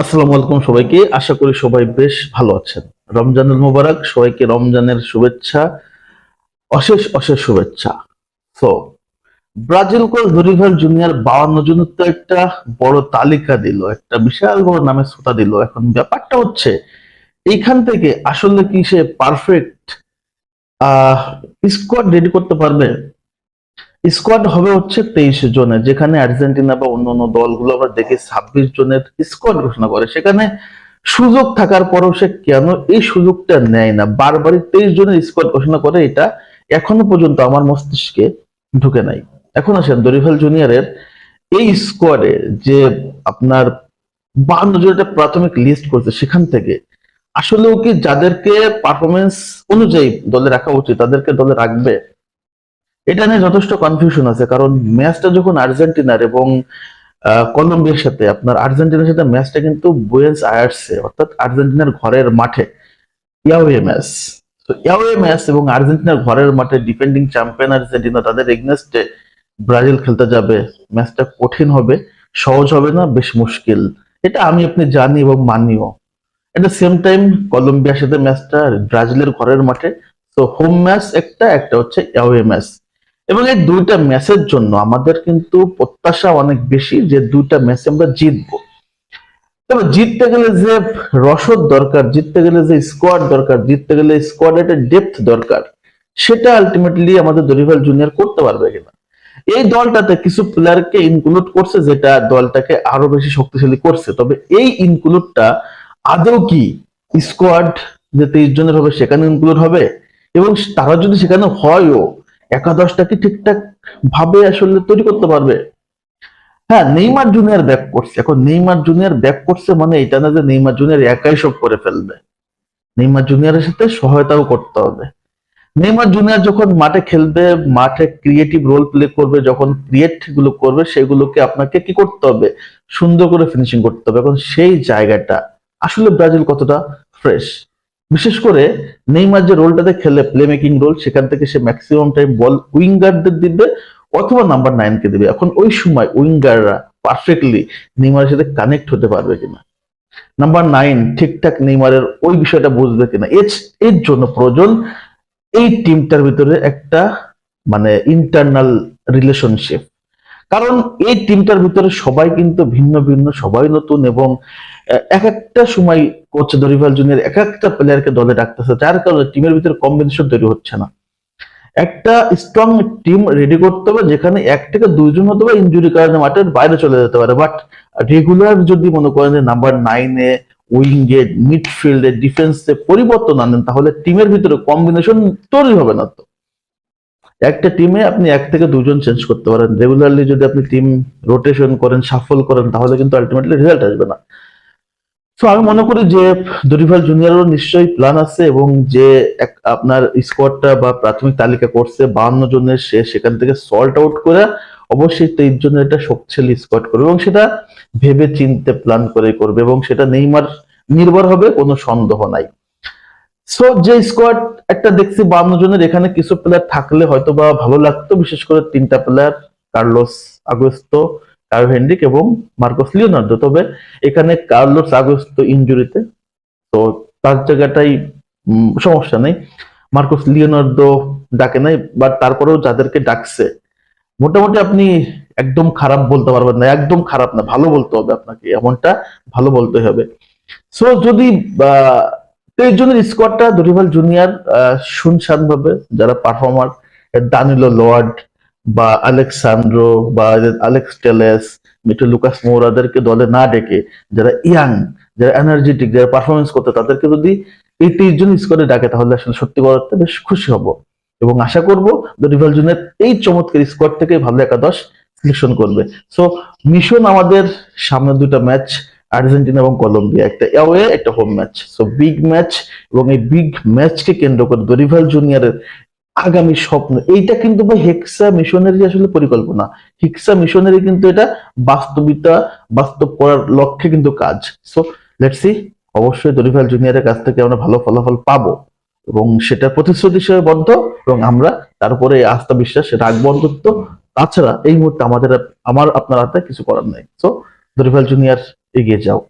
আসসালামু আলাইকুম সবাইকে। আশা করি সবাই বেশ ভালো আছেন। রমজানুল মোবারক, সবাইকে রমজানের শুভেচ্ছা, অশেষ অশেষ শুভেচ্ছা। তো ব্রাজিল কোল দরিভাল জুনিয়র বাউন্ন জনের তো একটা বড় তালিকা দিল, একটা বিশাল বড় নামে শ্রোতা দিল। এখন ব্যাপারটা হচ্ছে, এইখান থেকে আসলে কি সে পারফেক্ট আহ স্কোয়াড রেডি করতে পারবে? স্কোয়াড হবে হচ্ছে তেইশ জনের, যেখানে আর্জেন্টিনা বা অন্যান্য দলগুলো আমরা দেখি ছাব্বিশ জনের স্কোয়াড ঘোষণা করে। সেখানে সুযোগ থাকার পরেও সে কেন এই সুযোগটা নেয় না? বারবারই তেইশ জনের স্কোয়াড ঘোষণা করে এটা এখনও পর্যন্ত আমার মস্তিষ্কে ঢুকে নাই। এখন আসেন দরিফাল জুনিয়রের এই স্কোয়াডে যে আপনার বান্ন জন একটা প্রাথমিক লিস্ট করছে সেখান থেকে, আসলেও কি যাদেরকে পারফরমেন্স অনুযায়ী দলে রাখা উচিত, তাদেরকে দলে রাখবে? এটা নিয়ে যথেষ্ট কনফিউশন আছে, কারণ ম্যাচটা যখন আর্জেন্টিনার এবং কলম্বিয়ার সাথে, আপনার আর্জেন্টিনার সাথে ম্যাচটা কিন্তু বুয়েন্স আয়ার্সে, অর্থাৎ আর্জেন্টিনার ঘরের মাঠে, ইয়াওয়ে ম্যাচ। তো ইয়াওয়ে ম্যাচ এবং আর্জেন্টিনার ঘরের মাঠে ডিফেন্ডিং চ্যাম্পিয়ন আর্জেন্টিনা, তাদের এগনেস্টে ব্রাজিল খেলতে যাবে, ম্যাচটা কঠিন হবে, সহজ হবে না, বেশ মুশকিল। এটা আমি আপনি জানি এবং মানিও। এট সেম টাইম কলম্বিয়ার সাথে ম্যাচটা ব্রাজিলের ঘরের মাঠে, তো হোম ম্যাচ একটা একটা হচ্ছে অ্যাওয়ে ম্যাচ। এবং এই দুইটা ম্যাচের জন্য আমাদের কিন্তু প্রত্যাশা অনেক বেশি যে দুইটা ম্যাচ আমরা জিতবো। তবে জিততে গেলে যে রসদ দরকার, জিততে গেলে যে স্কোয়াড দরকার, জিততে গেলে স্কোয়াডের ডেপথ দরকার, সেটা আলটিমেটলি আমাদের দরিভাল জুনিয়র করতে পারবে কিনা। এই দলটাতে কিছু প্লেয়ারকে ইনক্লুড করছে যেটা দলটাকে আরও বেশি শক্তিশালী করছে। তবে এই ইনক্লুডটা আদৌ কি স্কোয়াড যে তেইশ জনের হবে সেখানে ইনক্লুড হবে? এবং তারা যদি সেখানে হয়ও একাদশটাকে ঠিকঠাক ভাবে আসলে তৈরি করতে পারবে? হ্যাঁ নেইমার জুনিয়র ব্যাক করছে। এখন নেইমার জুনিয়র ব্যাক করছে মানে এটা না যে নেইমার জুনিয়র একাই সব করে ফেলবে। নেইমার জুনিয়রের সাথে সহায়তাও করতে হবে। নেইমার জুনিয়র যখন মাঠে খেলবে, মাঠে ক্রিয়েটিভ রোল প্লে করবে, যখন ক্রিয়েটগুলো করবে, সেগুলোকে আপনাকে কি করতে হবে? সুন্দর করে ফিনিশিং করতে হবে। এখন সেই জায়গাটা আসলে ব্রাজিল কতটা ফ্রেশ বিশেষ করে নেইমার যে রোলটাতে খেলে প্লে মেকিং রোল সেখান থেকে সে ম্যাক্সিমাম টাইম বল উইঙ্গারদের দিবে অথবা নাম্বার নাইন কে দিবে। এখন ওই সময় উইঙ্গাররা পারফেক্টলি নেইমারের সাথে কানেক্ট হতে পারবে কিনা। নাম্বার নাইন ঠিকঠাক নেইমারের ওই বিষয়টা বুঝবে কিনা। এর জন্য প্রয়োজন এই টিমটার ভিতরে একটা মানে ইন্টারনাল রিলেশনশিপ কারণ এই টিমটার ভিতরে সবাই কিন্তু ভিন্ন ভিন্ন, সবাই নতুন এবং এক একটা সময় কোচ দরিভাল জুনিয়র এক একটা প্লেয়ারকে দলে রাখতেছে যার কারণে টিমের ভিতরে কম্বিনেশন তৈরি হচ্ছে না। একটা স্ট্রং টিম রেডি করতে হবে, যেখানে এক থেকে দুইজন হতে পারে ইঞ্জুরি কারণে মাঠের বাইরে চলে যেতে পারে। বাট রেগুলার যদি মনে করেন যে নাম্বার নাইনে উইঙ্গে মিডফিল্ডে ডিফেন্সে পরিবর্তন আনেন, তাহলে টিমের ভিতরে কম্বিনেশন তৈরি হবে না তো। একটা টিমে আপনি এক থেকে দুজন চেঞ্জ করতে পারেন। রেগুলারলি যদি আপনি টিম রোটেশন করেন সাফল করেন, তাহলে কিন্তু আলটিমেটলি রেজাল্ট আসবে না। তো আমি মনে করি যে দরিভাল জুনিয়রও নিশ্চয়ই প্ল্যান আছে এবং যে এক- আপনার স্কোয়াডটা বা প্রাথমিক তালিকা করছে, বাহান্ন জনের সে সেখান থেকে সল্ট আউট করে অবশ্যই তেইশ জনের একটা শক্তিশালী স্কোয়াড করবে এবং সেটা ভেবে চিনতে প্ল্যান করে করবে এবং সেটা নেইমার নির্ভর হবে, কোনো সন্দেহ নাই। সো যে স্কোয়াড একটা দেখছি বান্ন জনের এখানে কিছু প্লেয়ার থাকলে হয়তো বা ভালো লাগতো, বিশেষ করে তিনটা player Carlos Augusto, Karl Hendrik এবং মার্কোস লিওনার্দো। তবে এখানে কার্লোস আগস্তো ইনজুরিতে, তো তার জায়গাটাই সমস্যা নেই। মার্কোস লিওনার্দো ডাকে নাই বাট তারপরেও যাদেরকে ডাকছে, মোটামুটি আপনি একদম খারাপ বলতে পারবেন না, একদম খারাপ না, ভালো বলতে হবে আপনাকে, এমনটা ভালো বলতে হবে। সো যদি আহ, তেইশ জনের স্কোয়াডটা দরিভাল জুনিয়র শুনশান ভাবে যারা পারফর্মার দানিলো লোয়ার্ড বা আলেক্সান্দ্রো বা আলেক্স টেলেস মিটু লুকাস মৌরাদেরকে দলে না ডেকে যারা ইয়াং যারা এনার্জেটিক যারা পারফরমেন্স করতে তাদেরকে যদি এই তেইশ জন স্কোয়াডে ডাকে তাহলে আসলে সত্যি করতে বেশ খুশি হব। এবং আশা করব দরিভাল জুনিয়র এই চমৎকার স্কোয়াড থেকে ভালো একাদশ সিলেকশন করবে। সো মিশন আমাদের সামনে দুটা ম্যাচ আর্জেন্টিনা এবং কলম্বিয়া, একটা অ্যাওয়ে একটা home match so big match এবং এই বিগ ম্যাচকে কেন্দ্র করে দরিভাল জুনিয়রের আগামী স্বপ্ন। এইটা কিন্তু ভাই হেক্সা মিশনারি আসলে পরিকল্পনা। হেক্সা মিশনারি কিন্তু এটা বাস্তবিতা, বাস্তব করার লক্ষ্যে কিন্তু কাজ। সো লেটস সি অবশ্যই দরিভাল জুনিয়রের কাছ থেকে আমরা ভালো ফলাফল পাবো এবং সেটা প্রতিশ্রুতি হিসেবে বদ্ধ এবং আমরা তারপরে আস্থা বিশ্বাস রাখব অন্তত। তাছাড়া এই মুহূর্তে আমাদের আমার আপনার হাতে কিছু করার নাই। সো দরিভাল জুনিয়র এগিয়ে যাও।